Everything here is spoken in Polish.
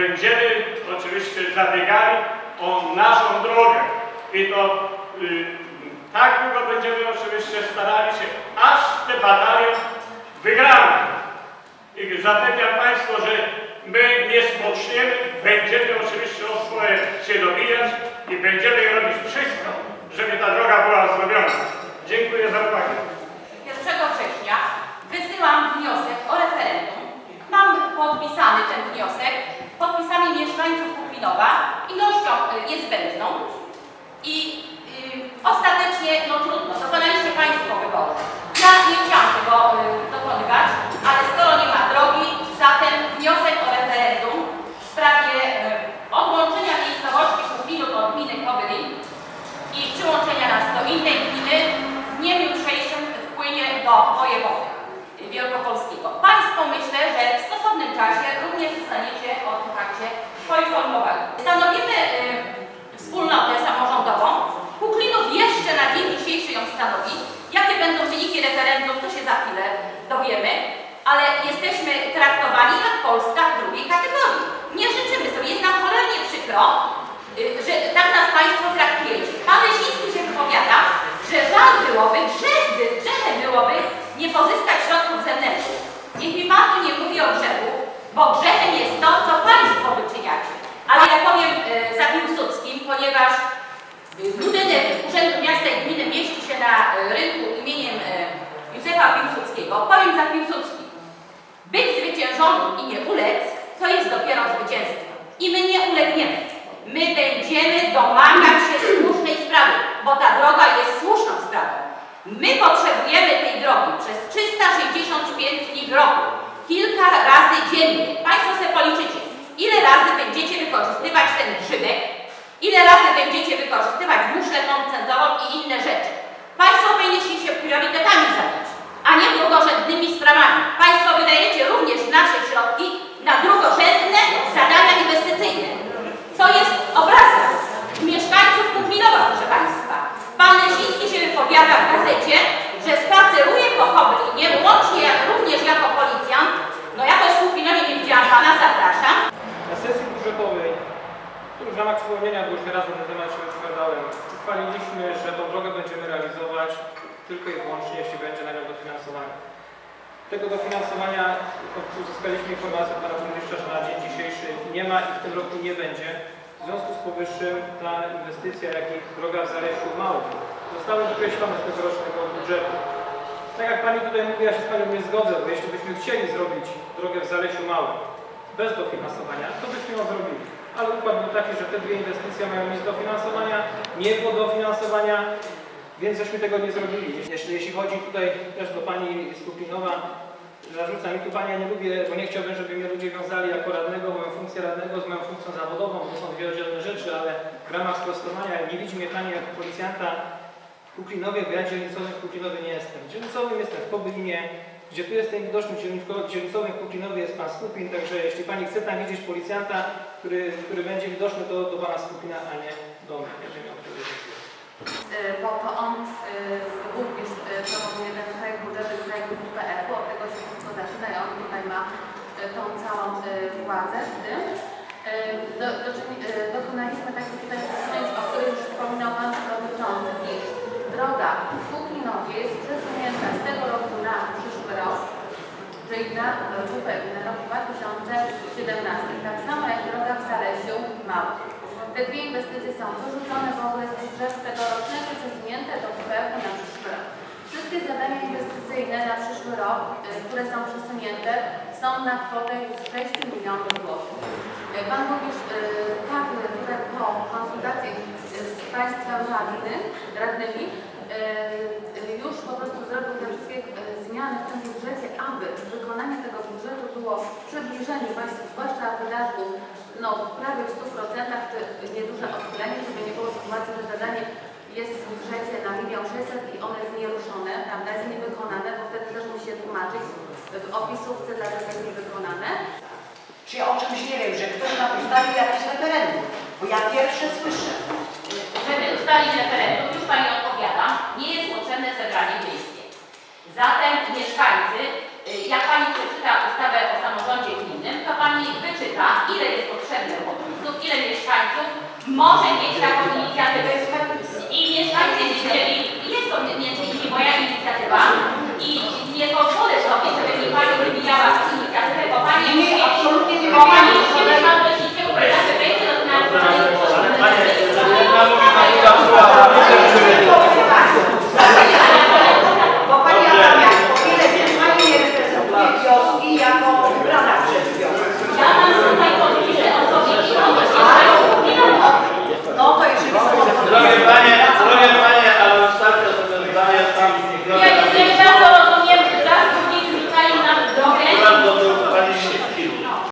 będziemy oczywiście zabiegali o naszą drogę. I to y, tak długo będziemy oczywiście starali się, aż te batalie wygramy. I zapewniam Państwa, że my nie spoczniemy, będziemy oczywiście o swoje się dobijać i będziemy robić wszystko, żeby ta droga była zrobiona. Dziękuję za uwagę. 1 września wysyłam wniosek o referendum. Mam podpisany ten wniosek podpisami mieszkańców Kuklinowa, ilością y, niezbędną i y, ostatecznie, no trudno, dokonaliście Państwo wyboru. Ja nie chciałam tego y, dokonywać, ale skoro nie ma drogi, zatem wniosek o referendum w sprawie y, odłączenia miejscowości Kuklinów od gminy Kobylin i przyłączenia nas do innej gminy z dniem jutrzejszym wpłynie do wojewody wielkopolskiego. Państwo myślę, że w stosownym czasie również zostaniecie o tym fakcie poinformowani. Stanowimy y, wspólnotę samorządową. Kuklinów jeszcze na dzień dzisiejszy ją stanowi. Jakie będą wyniki referendum, to się za chwilę dowiemy, ale jesteśmy traktowani jak Polska w drugiej kategorii. Nie życzymy sobie, jest nam cholernie przykro, y, że tak nas Państwo traktujecie. Pan Leśnicki się wypowiada, że żal byłoby, grzech, by- grzechem byłoby nie pozyskać środków zewnętrznych. Niech mi Pan tu nie mówi o grzechu, bo grzechem jest to, co Państwo wyczyniacie. Ale ja powiem y, za Piłsudskim, ponieważ y, budynek Urzędu Miasta i Gminy mieści się na y, rynku imieniem y, Józefa Piłsudskiego. Powiem za Piłsudski. Być zwyciężonym i nie ulec, to jest dopiero zwycięstwo. I my nie ulegniemy. My będziemy domagać się słusznej sprawy, bo ta droga jest słuszną sprawą. My potrzebujemy tej drogi przez 365 dni w roku, kilka razy dziennie. Państwo sobie policzycie, ile razy będziecie wykorzystywać ten grzybek, ile razy będziecie wykorzystywać muszlę koncentową i inne rzeczy. Państwo powinniście się priorytetami zająć, a nie drugorzędnymi sprawami. Państwo wydajecie również nasze środki na drugorzędne zadania inwestycyjne. To jest obrazem mieszkańców Kuklinowa, proszę Państwa. Pan Leśnicki się wypowiada w gazecie, że spaceruje po Koblinie, łącznie jak, również jako policjant. No jakoś w Kuklinowie nie widziałam Pana, zapraszam. Na sesji budżetowej, tu w ramach przypomnienia, bo już raz na ten temat się wypowiadałem, uchwaliliśmy, że tą drogę będziemy realizować tylko i wyłącznie, jeśli będzie na nią dofinansowanie. Tego dofinansowania uzyskaliśmy informację od pana burmistrza, że na dzień dzisiejszy nie ma i w tym roku nie będzie. W związku z powyższym ta inwestycja, jak i droga w Zalesiu Małym zostały wykreślone z tegorocznego budżetu. Tak jak Pani tutaj mówi, ja się z Panią nie zgodzę, bo jeśli byśmy chcieli zrobić drogę w Zalesiu Małym bez dofinansowania, to byśmy ją zrobili. Ale układ był taki, że te dwie inwestycje mają mieć dofinansowania, nie było dofinansowania, więc żeśmy tego nie zrobili. Jeśli, jeśli chodzi tutaj też do Pani z Kupinowa, zarzuca mi tu Pani, ja nie lubię, bo nie chciałbym, żeby mnie ludzie wiązali jako radnego, moją funkcję radnego z moją funkcją zawodową, to są dwie oddzielne rzeczy, ale w ramach sprostowania nie widzi mnie Pani jako policjanta w Kuklinowie, bo ja dzielnicowym w Kuklinowie nie jestem. Dzielnicowym jestem w Kobylinie, gdzie tu jest ten widoczny dzielnico- dzielnicowym w Kuklinowie jest Pan Skupin, także jeśli Pani chce tam widzieć policjanta, który, który będzie widoczny, to do Pana Skupina, a nie do mnie. Ja wiem, o tyle dziękuję. Y, bo to on y, również y, promowuje ten projekt budżetu projektu WPF-u, od tego się wszystko zaczyna i on tutaj ma y, tą całą y, władzę w tym. Y, Do, do, y, dokonaliśmy takich tutaj przesunięć, o których już wspominał Pan Przewodniczący, iż droga w Kuklinowie jest przesunięta z tego roku na przyszły rok, czyli na y, WPF, na rok 2017, tak samo jak droga w Zalesiu Małym. Te dwie inwestycje są wyrzucone w ogóle z budżetu tegorocznego, przesunięte do WPF na przyszły rok. Wszystkie zadania inwestycyjne na przyszły rok, y, które są przesunięte, są na kwotę już 6 milionów złotych. Y, Pan Burmistrz y, tak tutaj po konsultacji z Państwem radny, radnymi już po prostu zrobił te wszystkie y, zmiany w tym budżecie, aby wykonanie tego budżetu było przybliżenie właśnie, zwłaszcza wydatków no, prawie w 100% czy nieduże odchylenie, żeby nie było sytuacji, że zadanie jest w budżecie na milion 600 i ono jest nieruszone, prawda, jest niewykonane, bo wtedy też musi się tłumaczyć w opisówce, dlaczego jest niewykonane. Czy ja o czymś nie wiem, że ktoś nam ustalił jakieś referendum? Bo ja pierwsze słyszę. Żeby ustalić referendum, Zatem mieszkańcy, y, jak Pani przeczyta ustawę o samorządzie gminnym, to Pani wyczyta, ile jest potrzebne podpisów, ile mieszkańców może mieć taką inicjatywę. I mieszkańcy wiedzieli, jest to między innymi moja inicjatywa i nie pozwolę sobie, żeby mi Pani wybijała inicjatywę, bo Pani... Nie, absolutnie nie, nie,